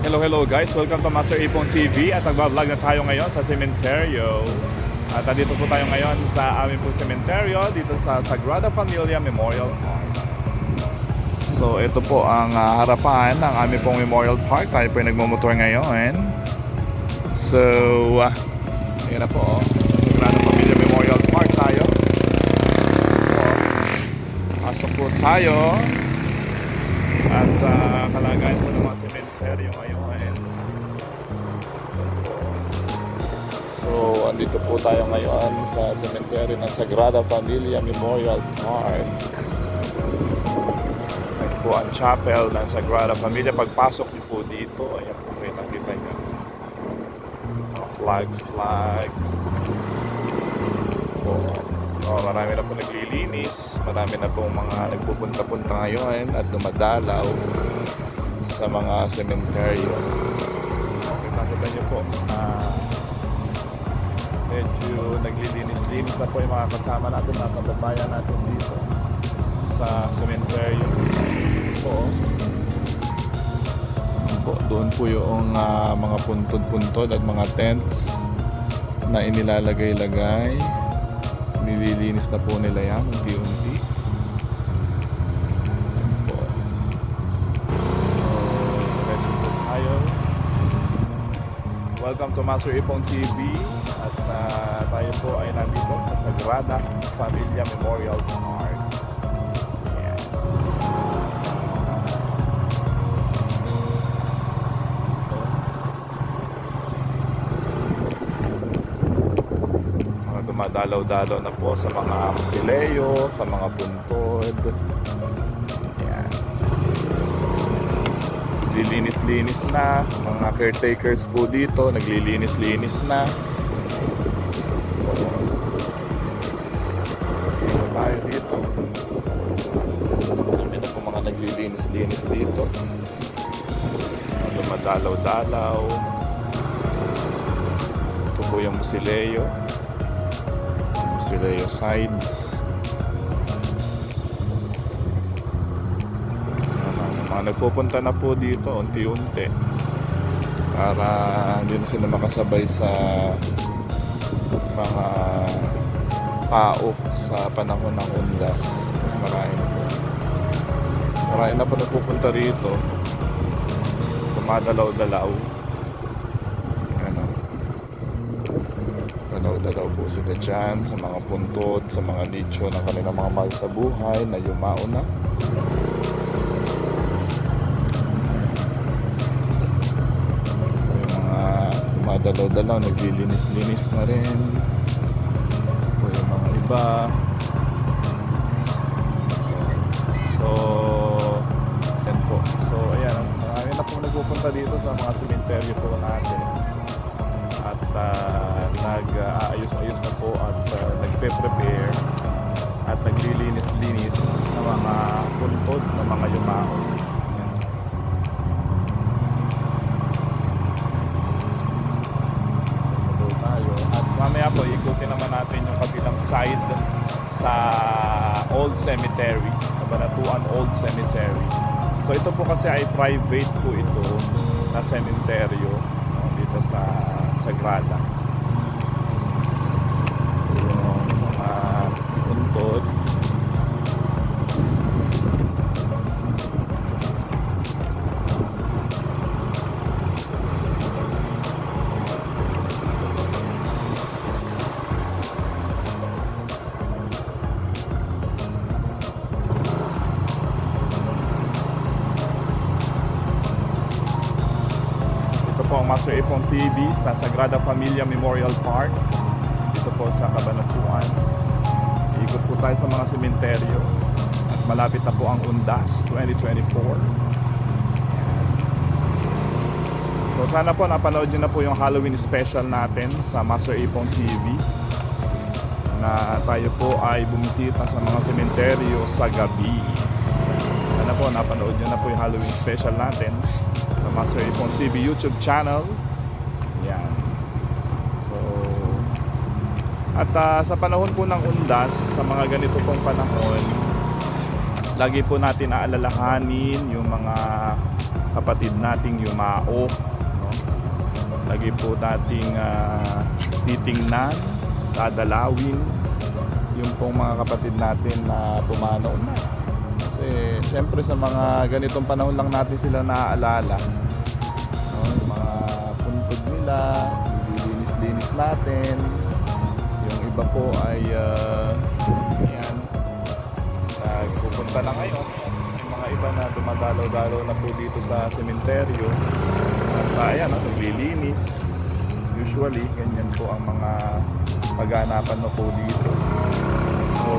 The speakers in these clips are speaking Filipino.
Hello, hello guys. Welcome to Master Ipon TV at nagbablog na tayo ngayon sa sementeryo. At dito po tayo ngayon sa aming po sementeryo dito sa Sagrada Familia Memorial Park. So ito po ang ah, harapan ng aming pong Memorial Park. Tayo po ay nagmumotor ngayon. So, uh, yan na po. oh. Sagrada Familia Memorial Park tayo. So, pasok po tayo. At uh, kalagayan po ng mga sementeryo ngayon. So, andito po tayo ngayon sa sementeryo ng Sagrada Familia Memorial Park. Ito po ang chapel ng Sagrada Familia. Pagpasok niyo po dito, ayan po kita kita niyo. Mga flags, flags. Po. Oh, marami na po naglilinis, marami na po mga nagpupunta-punta ngayon at dumadalaw sa mga sementeryo. Kita-kita niyo po, ah, medyo naglilinis-linis na po yung mga kasama natin, mga kababayan natin dito sa sementeryo. Po. Po, doon po yung ah, mga puntod-puntod at mga tents na inilalagay-lagay. Nililinis na po nila yan unti-unti. Po. So, tayo. Welcome to Master Ipong TV at ah, tayo po ay nandito sa Sagrada Familia Memorial Park. Dumadalaw-dalaw na po sa mga musileo, sa mga puntod. Yan. Lilinis-linis na. Mga caretakers po dito, naglilinis-linis na. Mga naglilinis-linis dito. Dumadalaw-dalaw. Ito po yung musileo. Musileo sides. Mga nagpupunta na po dito unti-unti para hindi na sila makasabay sa mga tao sa panahon ng undas. Marami na po. Marami na po nagpupunta rito. Tumadalaw-dalaw. Ano. Dalaw-dalaw po sila dyan sa mga puntod, sa mga nicho ng kanilang mga mahal sa buhay na yumao na. Madalaw-dalaw, naglilinis-linis na rin. Po yung mga iba. Nagpupunta dito sa mga sementeryo po natin. At ah, nag-aayos-ayos na po at ah, nagpe-prepare at naglilinis-linis sa mga puntod ng mga yumao. Tayo. At mamaya po, ikutin naman natin yung kabilang side sa Old Cemetery, sa Banatuan Old Cemetery. So ito po kasi ay private po ito na cementeryo no, dito sa Sagrada. Master Ipon TV sa Sagrada Familia Memorial Park. Dito po sa Cabanatuan. Ikot po tayo sa mga sementeryo. At malapit na po ang Undas 2024. So sana po napanood nyo na po yung Halloween special natin sa Master Ipon TV na tayo po ay bumisita sa mga sementeryo sa gabi. Sana po napanood nyo na po yung Halloween special natin Master Ipon TV YouTube channel. Yan. So, at ah, sa panahon po ng undas, sa mga ganito pong panahon, lagi po natin aalalahanin yung mga kapatid nating yumao. No? Lagi po nating ah, titingnan, dadalawin yung pong mga kapatid natin na pumanaw na. Kasi syempre sa mga ganitong panahon lang natin sila naaalala. No? Yung mga puntod nila, linis-linis natin. Yung iba po ay uh, ayan, nagpupunta na ngayon. Yung mga iba na dumadalaw-dalaw na po dito sa sementeryo. At uh, ayan, no, naglilinis. Usually, ganyan po ang mga pag-aanapan na po dito. So,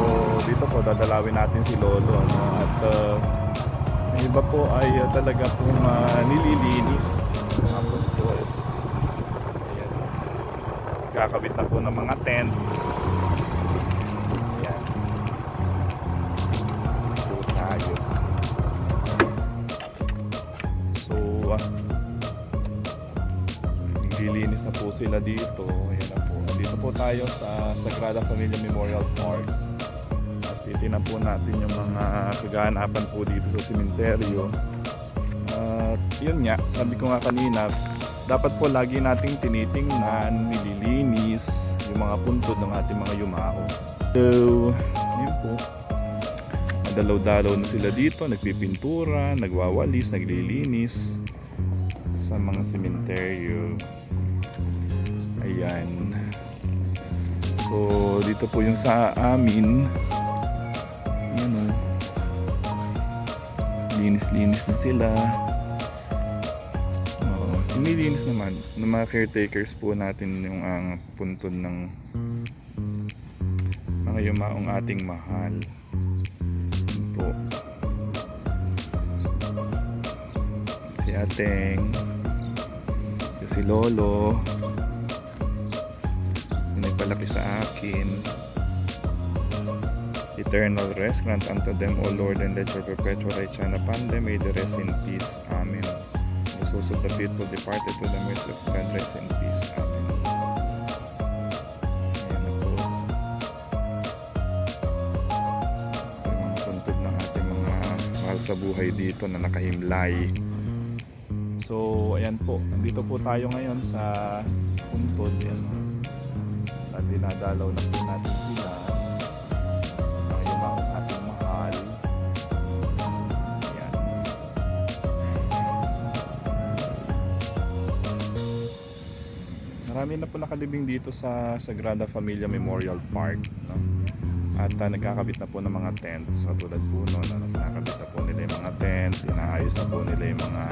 dito po dadalawin natin si Lolo. Ano? At uh, yung iba po ay uh, talaga pong uh, nililinis. Tapos po, ayan. Kakabit na po ng mga tents. Ayan. So, ah, naglilinis na po sila dito. Ayan na po. Dito po tayo sa Sagrada Familia Memorial Park. At titinan po natin yung mga kaganapan po dito sa sementeryo. At yun nga, sabi ko nga kanina, dapat po lagi nating tinitingnan, nililinis yung mga puntod ng ating mga yumao. So, yun po. Madalaw-dalaw na sila dito, nagpipintura, nagwawalis, naglilinis sa mga sementeryo. Ayan. So, dito po yung sa amin. Ayan o. Linis-linis na sila. Oo. Nilinis naman ng mga caretakers po natin yung ang puntod ng mga yumaong ating mahal. Yun po. Si Ateng. Si Lolo. Nagpalaki sa akin. Eternal rest grant unto them, O Lord, and let your perpetual righteousness upon them. May they rest in peace. Amen. The souls of the faithful departed to the mercy of God rest in peace. Amen. Ayan na po. Mga puntod ng ating mga mahal sa buhay dito na nakahimlay. So, ayan po. Nandito po tayo ngayon sa. At dinadalaw na po natin sila. Mga yumaong ating mahal. Ayan. Marami na po nakalibing dito sa Sagrada Familia Memorial Park. No? At ah, nagkakabit na po ng mga tents. Katulad po noon, ano, nakakabit na po nila yung mga tents. Inaayos na po nila yung mga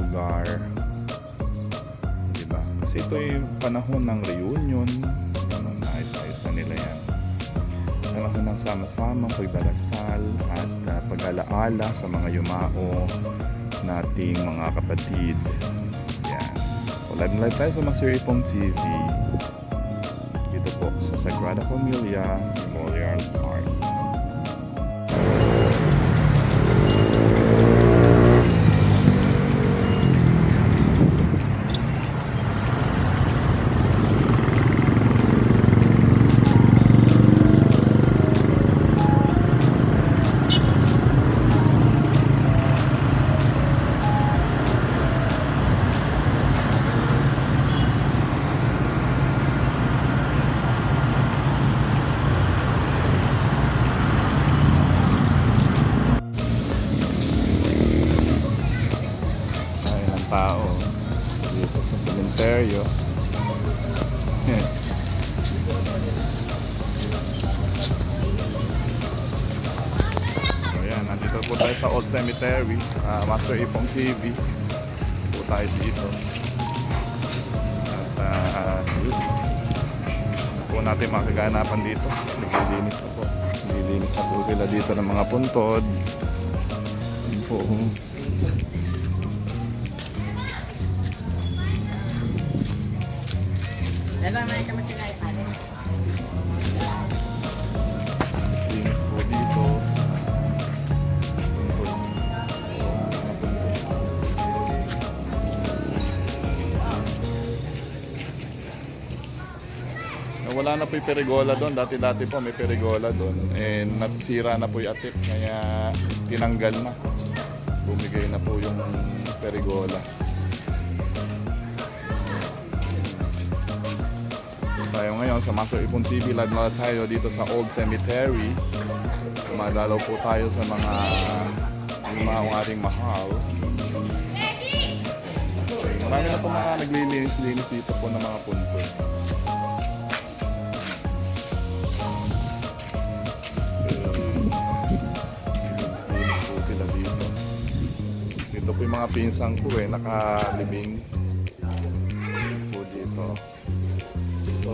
lugar. Diba? Kasi ito yung panahon ng reunion. Naayos-ayos na nila yan. Panahon ng sama-samang pagdarasal at uh, pag-alaala sa mga yumao nating mga kapatid. Yan. So, live na live tayo sa Master Ipong TV. Dito po sa Sagrada Familia Memorial Park. Sa Old Cemetery, sa Master Ipong TV. Po tayo dito. At uh, yun. Po natin mga kaganapan dito. Naglilinis na po. Naglilinis na po sila dito ng mga puntod. Yun po. Naman sila yung ano? Na po yung perigola doon. Dati-dati po may perigola doon. And natsira na po yung atip. Kaya tinanggal na. bumigay na po yung perigola. Tayo ngayon sa Master Ipon TV, live na tayo dito sa Old Cemetery. Dumadalaw po tayo sa mga mga ating mahal. Marami na po mga naglilinis-linis dito po ng mga punto. Dito po yung mga pinsang ko eh, nakalibing po dito. So,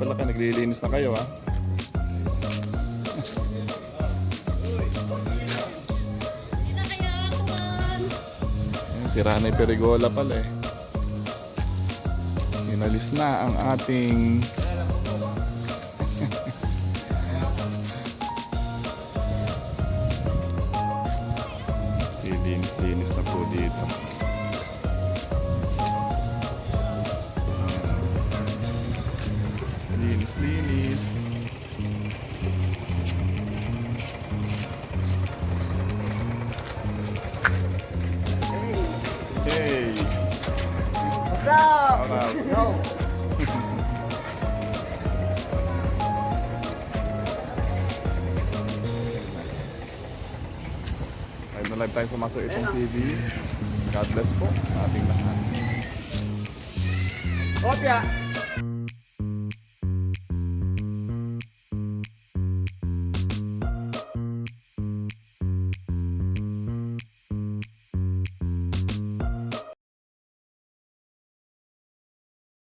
pala ka, naglilinis na kayo ah. Ayan, Sira na yung perigola pala eh. Inalis na ang ating Na live tayo sa Itong TV. God bless po ating lahat. Kopya!